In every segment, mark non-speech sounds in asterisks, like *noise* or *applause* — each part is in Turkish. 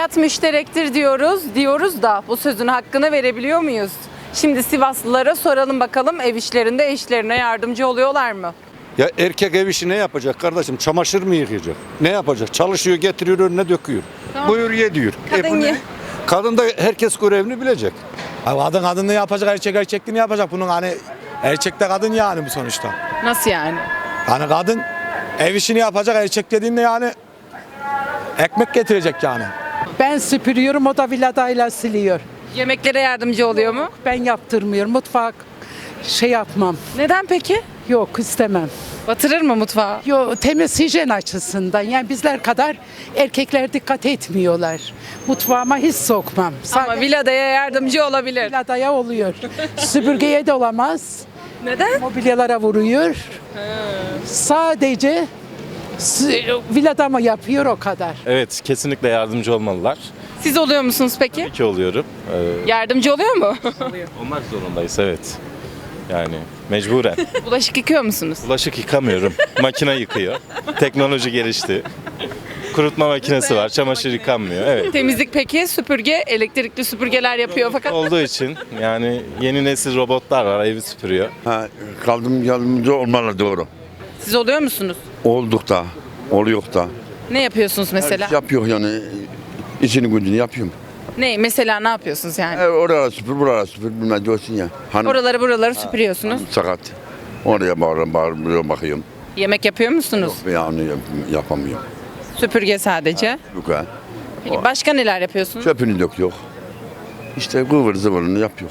Hayat müşterektir diyoruz. Diyoruz da bu sözün hakkını verebiliyor muyuz? Şimdi Sivaslılara soralım bakalım ev işlerinde eşlerine yardımcı oluyorlar mı? Ya erkek ev işi ne yapacak kardeşim? Çamaşır mı yıkayacak? Ne yapacak? Çalışıyor, getiriyor, önüne döküyor. Buyur ye diyor. Kadın bu ne? ye. Kadın da herkes görevini bilecek. Abi kadın kadınlığı yapacak, erkek erkekliğini yapacak. Bunun hani erkek de kadın yani bu sonuçta. Nasıl yani? Hani kadın ev işini yapacak, erkek dediğinde yani ekmek getirecek yani. Ben süpürüyorum o da villadayla siliyor. Yemeklere yardımcı oluyor mu? Ben yaptırmıyorum. Mutfak şey yapmam. Neden peki? Yok istemem. Batırır mı mutfağı? Yo temiz hijyen açısından yani bizler kadar erkekler dikkat etmiyorlar. Mutfağıma hiç sokmam. Ama Sadece villadaya yardımcı olabilir. villadaya oluyor. Süpürgeye de olamaz. Neden? Mobilyalara vuruyor. Sadece villada mı yapıyor o kadar. Evet, kesinlikle yardımcı olmalılar. Siz oluyor musunuz peki? Ki oluyorum. Ee, Yardımcı oluyor mu? olmak zorundayız, evet. Yani mecburen. *laughs* Bulaşık yıkıyor musunuz? Bulaşık yıkamıyorum. Makine yıkıyor. Teknoloji gelişti. Kurutma makinesi var. Çamaşır yıkanmıyor. Evet. Temizlik peki? Süpürge, elektrikli süpürgeler yapıyor fakat Olduğu için yani yeni nesil robotlar var. Evi süpürüyor. Ha, kaldım yardımcı olmalı doğru. siz oluyor musunuz? Olduk da, oluyor da. Ne yapıyorsunuz mesela? Yapıyor yani, işini gücünü yapıyorum. Ne? Mesela ne yapıyorsunuz yani? E, oraya süpür, buraya süpür, bilmem diyorsun ya. Hanım Oraları buraları süpürüyorsunuz. sakat. Oraya bağırıyorum, bağırıyorum, bakıyorum. Yemek yapıyor musunuz? Yani yap- yapamıyorum. Süpürge sadece. Yok ha. Peki başka neler yapıyorsunuz? Çöpünü döküyor. İşte kıvır zıvırını yapıyor.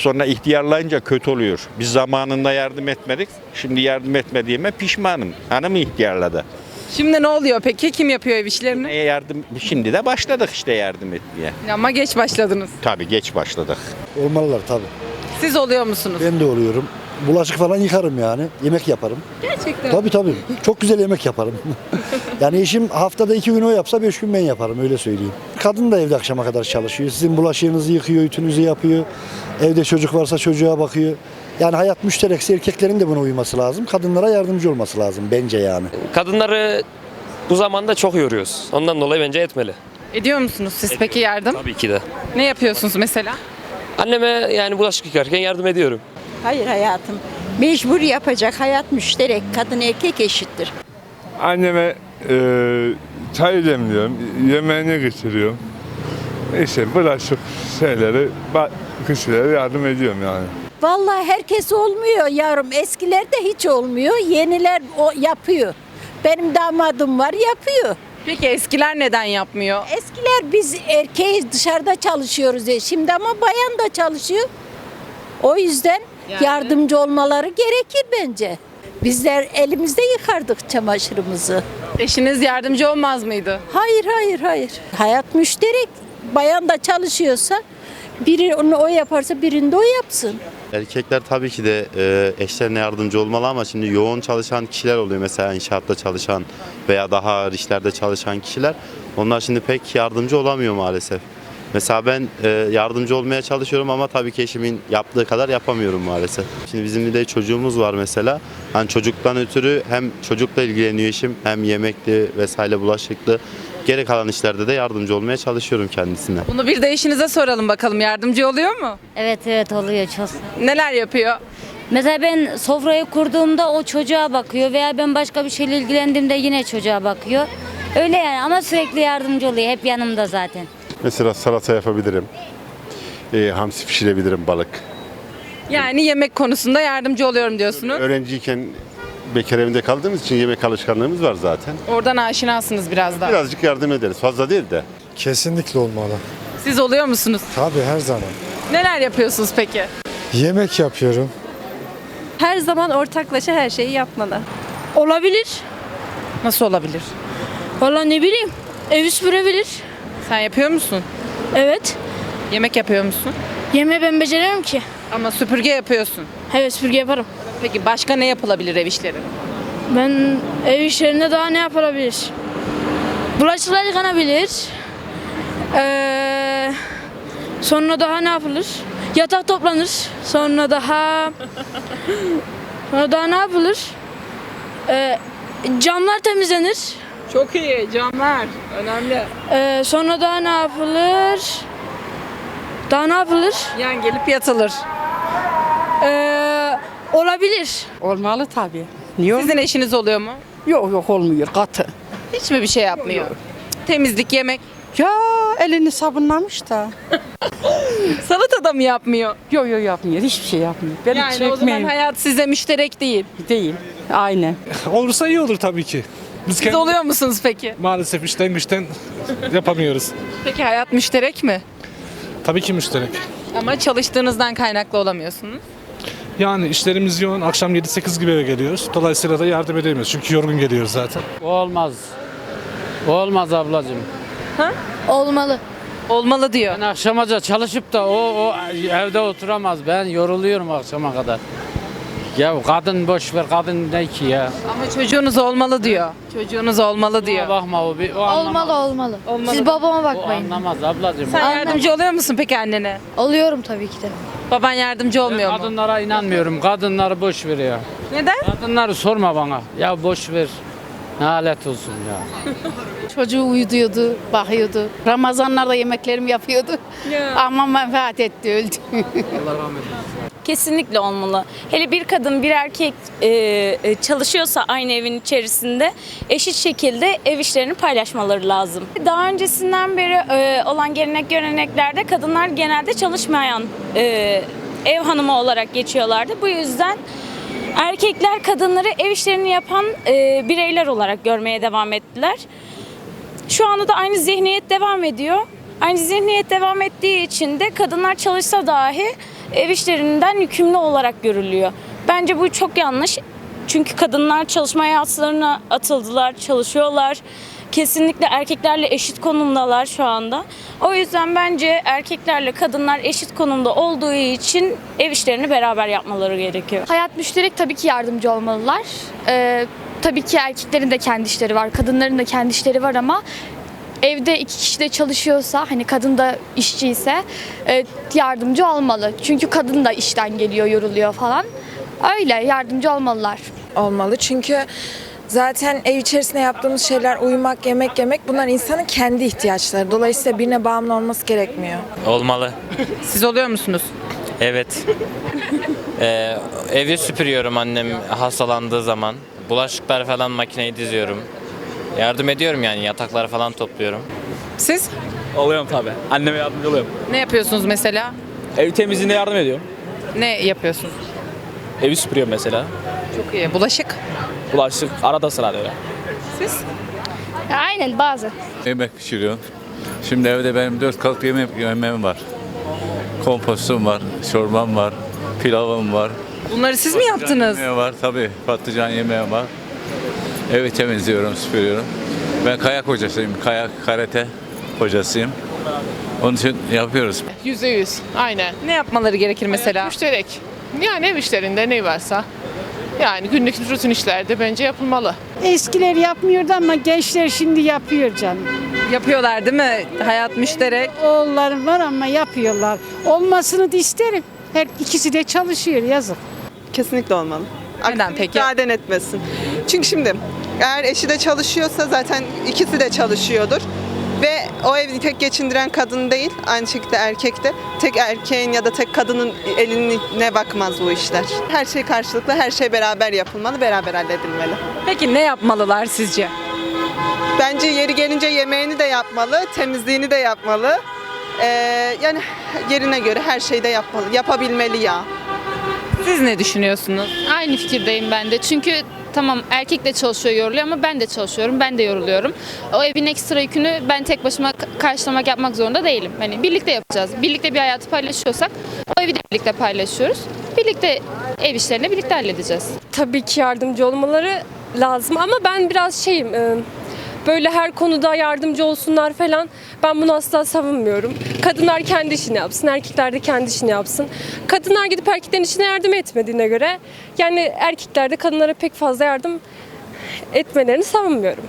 Sonra ihtiyarlayınca kötü oluyor. Biz zamanında yardım etmedik. Şimdi yardım etmediğime pişmanım. Hanım ihtiyarladı. Şimdi ne oluyor peki? Kim yapıyor ev işlerini? Neye yardım? Şimdi de başladık işte yardım etmeye. Ama geç başladınız. Tabii geç başladık. Olmalılar tabii. Siz oluyor musunuz? Ben de oluyorum. Bulaşık falan yıkarım yani. Yemek yaparım. Gerçekten. Tabii tabii. Çok güzel yemek yaparım. *laughs* yani eşim haftada iki gün o yapsa beş gün ben yaparım öyle söyleyeyim. Kadın da evde akşama kadar çalışıyor. Sizin bulaşığınızı yıkıyor, ütünüzü yapıyor. Evde çocuk varsa çocuğa bakıyor. Yani hayat müşterekse erkeklerin de buna uyması lazım. Kadınlara yardımcı olması lazım bence yani. Kadınları bu zamanda çok yoruyoruz. Ondan dolayı bence etmeli. Ediyor musunuz siz peki yardım? Tabii ki de. Ne yapıyorsunuz mesela? Anneme yani bulaşık yıkarken yardım ediyorum. Hayır hayatım. Mecbur yapacak hayat müşterek. Kadın erkek eşittir. Anneme e, çay demliyorum, yemeğini getiriyorum. İşte bulaşık şeyleri, kişilere yardım ediyorum yani. Vallahi herkes olmuyor yavrum. Eskilerde hiç olmuyor. Yeniler o yapıyor. Benim damadım var yapıyor. Peki eskiler neden yapmıyor? Eskiler biz erkeğiz dışarıda çalışıyoruz diye. Şimdi ama bayan da çalışıyor. O yüzden Yani? yardımcı olmaları gerekir bence. Bizler elimizde yıkardık çamaşırımızı. Eşiniz yardımcı olmaz mıydı? Hayır hayır hayır. Hayat müşterek. Bayan da çalışıyorsa biri onu o yaparsa birinde o yapsın. Erkekler tabii ki de e, eşlerine yardımcı olmalı ama şimdi yoğun çalışan kişiler oluyor. Mesela inşaatta çalışan veya daha ağır işlerde çalışan kişiler. Onlar şimdi pek yardımcı olamıyor maalesef. Mesela ben e, yardımcı olmaya çalışıyorum ama tabii ki eşimin yaptığı kadar yapamıyorum maalesef. Şimdi bizim bir de çocuğumuz var mesela. Hani çocuktan ötürü hem çocukla ilgileniyor eşim hem yemekli vesaire bulaşıklı. Geri kalan işlerde de yardımcı olmaya çalışıyorum kendisine. Bunu bir de eşinize soralım bakalım yardımcı oluyor mu? Evet evet oluyor çok. Neler yapıyor? Mesela ben sofrayı kurduğumda o çocuğa bakıyor veya ben başka bir şeyle ilgilendiğimde yine çocuğa bakıyor. Öyle yani ama sürekli yardımcı oluyor. Hep yanımda zaten. Mesela salata yapabilirim. E, hamsi pişirebilirim balık. Yani yemek konusunda yardımcı oluyorum diyorsunuz. Öğrenciyken bekar evinde kaldığımız için yemek alışkanlığımız var zaten. Oradan aşinasınız biraz daha. Birazcık yardım ederiz. Fazla değil de. Kesinlikle olmalı. Siz oluyor musunuz? Tabii her zaman. Neler yapıyorsunuz peki? Yemek yapıyorum. Her zaman ortaklaşa her şeyi yapmalı. Olabilir. Nasıl olabilir? Valla ne bileyim. Evi süpürebilir. Sen yapıyor musun? Evet. Yemek yapıyor musun? Yeme ben beceremem ki. Ama süpürge yapıyorsun. Evet süpürge yaparım. Peki başka ne yapılabilir ev işleri? Ben ev işlerinde daha ne yapılabilir? Bulaşıklar yıkanabilir. Ee, sonra daha ne yapılır? Yatak toplanır. Sonra daha... *laughs* Sonra daha ne yapılır? Ee, camlar temizlenir. Çok iyi. Canlar. Önemli. Ee, sonra daha ne yapılır? Daha ne yapılır? Yan gelip yatılır. Ee, olabilir. Olmalı tabii. Niye Sizin eşiniz oluyor mu? Yok yok olmuyor katı. Hiç mi bir şey yapmıyor? Temizlik, yemek. Ya elini sabunlamış da. *laughs* Salata da mı yapmıyor? Yok yok yapmıyor. Hiçbir şey yapmıyor. Benim Yani o zaman hayat size müşterek değil. Değil. Aynen. Olursa iyi olur tabii ki. Biz Siz oluyor musunuz peki? maalesef işten güçten yapamıyoruz. Peki hayat müşterek mi? Tabii ki müşterek. Ama çalıştığınızdan kaynaklı olamıyorsunuz. Yani işlerimiz yoğun. Akşam 7-8 gibi eve geliyoruz. Dolayısıyla da yardım edemiyoruz. Çünkü yorgun geliyoruz zaten. Olmaz. Olmaz ablacığım. Olmalı. Olmalı diyor. Ben akşamaca çalışıp da o, o evde oturamaz. Ben yoruluyorum akşama kadar. Ya kadın boş ver kadın ne ki ya. Ama çocuğunuz olmalı diyor. Çocuğunuz olmalı diyor. Bakma o bir o anlamaz. olmalı. Olmalı. Siz babama O bakmayın. anlamaz ablacığım. Sen yardımcı oluyor musun peki annene? Oluyorum tabii ki de. Baban yardımcı olmuyor mu? Kadınlara inanmıyorum. Kadınları boş ver ya. Neden? Kadınları sorma bana. Ya boş ver. Nalet olsun ya. *laughs* Çocuğu uyutuyordu, bakıyordu. Ramazanlarda yemeklerimi yapıyordu. Ama menfaat etti, öldü. Kesinlikle olmalı. Hele bir kadın bir erkek e, e, çalışıyorsa aynı evin içerisinde eşit şekilde ev işlerini paylaşmaları lazım. Daha öncesinden beri e, olan gelenek göreneklerde kadınlar genelde çalışmayan e, ev hanımı olarak geçiyorlardı. Bu yüzden erkekler kadınları ev işlerini yapan e, bireyler olarak görmeye devam ettiler. Şu anda da aynı zihniyet devam ediyor. Aynı zihniyet devam ettiği için de kadınlar çalışsa dahi ev işlerinden yükümlü olarak görülüyor. Bence bu çok yanlış. Çünkü kadınlar çalışma hayatlarına atıldılar, çalışıyorlar. Kesinlikle erkeklerle eşit konumdalar şu anda. O yüzden bence erkeklerle kadınlar eşit konumda olduğu için ev işlerini beraber yapmaları gerekiyor. Hayat müşterek tabii ki yardımcı olmalılar. Ee, tabii ki erkeklerin de kendi işleri var, kadınların da kendi işleri var ama evde iki kişi de çalışıyorsa, hani kadın da işçi ise e, yardımcı olmalı. Çünkü kadın da işten geliyor, yoruluyor falan. Öyle yardımcı olmalılar. olmalı. Çünkü zaten ev içerisinde yaptığımız şeyler uyumak, yemek yemek bunlar insanın kendi ihtiyaçları. Dolayısıyla birine bağımlı olması gerekmiyor. Olmalı. Siz oluyor musunuz? Evet. Ee, evi süpürüyorum annem hastalandığı zaman. Bulaşıklar falan makineyi diziyorum. Yardım ediyorum yani yatakları falan topluyorum. Siz Oluyorum tabii. Anneme yardımcı oluyorum. ne yapıyorsunuz mesela? Ev temizliğine yardım ediyorum. Ne yapıyorsunuz? Evi süpürüyorum mesela. Çok iyi. Bulaşık. Bulaşık arada sırada öyle. Siz? Aynen bazı. Yemek pişiriyorum. Şimdi evde benim dört kalıp yemek yemeğim var. Kompostum var, çorbam var, pilavım var. Bunları siz mi yaptınız? Yemeğim var tabii, patlıcan yemeğim var. Evi temizliyorum, süpürüyorum. Ben kayak hocasıyım, kayak karate hocasıyım. Onun için yapıyoruz. Yüzde yüz. Aynen. Ne yapmaları gerekir mesela? Müşterek. Yani ev işlerinde ne varsa. Yani günlük rutin işlerde bence yapılmalı. Eskiler yapmıyordu ama gençler şimdi yapıyor canım. Yapıyorlar değil mi? Hayat müşterek. Oğullarım var ama yapıyorlar. Olmasını da isterim. Her ikisi de çalışıyor yazık. Kesinlikle olmalı. Neden peki? Müsaade etmesin. Çünkü şimdi eğer eşi de çalışıyorsa zaten ikisi de çalışıyordur. Ve o evi tek geçindiren kadın değil, aynı şekilde erkek de. Tek erkeğin ya da tek kadının eline bakmaz bu işler. Her şey karşılıklı, her şey beraber yapılmalı, beraber halledilmeli. Peki ne yapmalılar sizce? Bence yeri gelince yemeğini de yapmalı, temizliğini de yapmalı. Ee, yani yerine göre her şeyi de yapmalı, yapabilmeli ya. Siz ne düşünüyorsunuz? Aynı fikirdeyim ben de. Çünkü tamam erkek de çalışıyor yoruluyor ama ben de çalışıyorum. Ben de yoruluyorum. O evin ekstra yükünü ben tek başıma karşılamak yapmak zorunda değilim. Hani birlikte yapacağız. Birlikte bir hayatı paylaşıyorsak o evi de birlikte paylaşıyoruz. Birlikte ev işlerini birlikte halledeceğiz. Tabii ki yardımcı olmaları lazım ama ben biraz şeyim e, böyle her konuda yardımcı olsunlar falan ben bunu asla savunmuyorum. Kadınlar kendi işini yapsın, erkekler de kendi işini yapsın. Kadınlar gidip erkeklerin işine yardım etmediğine göre yani erkekler de kadınlara pek fazla yardım etmelerini savunmuyorum.